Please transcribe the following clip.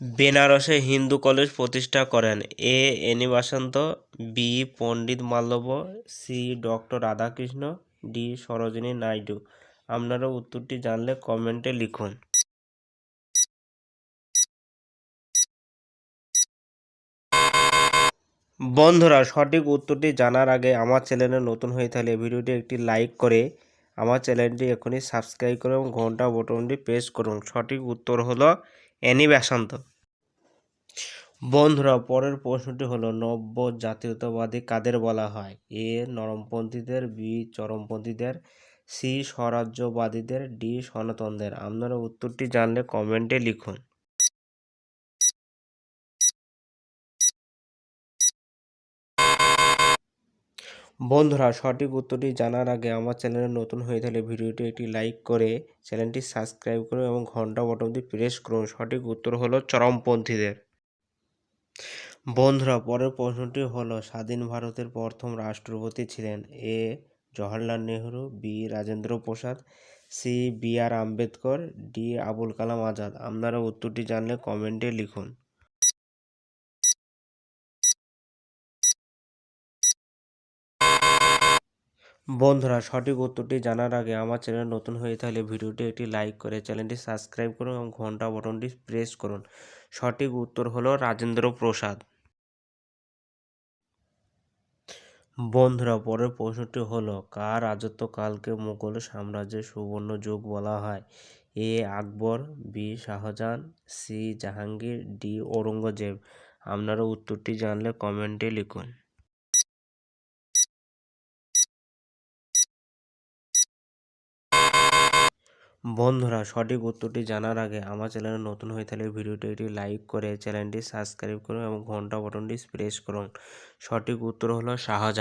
বেনারসে Hindu college প্রতিষ্ঠা করেন। A. Annie. Besant, B. Pandit Malaviya C. Doctor Radhakrishna, D. Sarojini Naidu. আপনারা উত্তরটি জানলে কমেন্টে লিখুন। বন্ধুরা, সঠিক উত্তরটি জানার আগে আমার চ্যানেলে নতুন হয়ে থাকলে ভিডিওটি একটি লাইক করে আমার চ্যানেলটি এখনই সাবস্ক্রাইব করুন এবং ঘণ্টা বটনটি প্রেস করুন। সঠিক উত্তর হলো অ্যানি বেসান্ত। বন্ধুরা, পরের প্রশ্নটি হলো, নব্য জাতীয়তাবাদী কাদের বলা হয়? এ, নরমপন্থীদের, বি, চরমপন্থীদের, সি, স্বরাজ্যবাদীদের, ডি, সনাতনদের। আপনারা উত্তরটি জানলে কমেন্টে লিখুন। বন্ধুরা, সঠিক উত্তরটি জানার আগে আমার চ্যানেলে নতুন হয়ে থাকলে ভিডিওটি একটি লাইক করে, চ্যানেলটি সাবস্ক্রাইব করুন এবং ঘণ্টা বটনটি প্রেস করুন। সঠিক উত্তর হলো, চরমপন্থীদের। বন্ধুরা, পরের প্রশ্নটি হলো, স্বাধীন ভারতের প্রথম রাষ্ট্রপতি ছিলেন A. Jawaharlal Nehru, B. Rajendra Prasad, C. B. R. Ambedkar, D. Abul Kalam Azad. আপনারা উত্তরটি জানলে কমেন্টে লিখুন। বন্ধুরা, সঠিক উত্তরটি জানার আগে আমার চ্যানেল নতুন হয়ে থাকলে ভিডিওটি একটি লাইক করে চ্যানেলটি সাবস্ক্রাইব করুন এবং ঘণ্টা বটনটি প্রেস করুন। সঠিক উত্তর হলো রাজেন্দ্র প্রসাদ। বন্ধুরা, পরের প্রশ্নটি হলো, কার রাজত্বকালকে মুঘল সাম্রাজ্যের সুবর্ণ যুগ বলা হয়? A. Akbar, B. Shahjahan, C. Jahangir, D. Aurangzeb. আপনারা উত্তরটি জানলে কমেন্টে লিখুন। বন্ধুরা, সঠিক উত্তরটি জানার আগে আমার চ্যানেলে নতুন হয়ে থাকলে ভিডিওটি একটি লাইক করে চ্যানেলটি সাবস্ক্রাইব করুন এবং ঘণ্টা বটনটি প্রেস করুন। সঠিক উত্তর হলো শাহজাহান।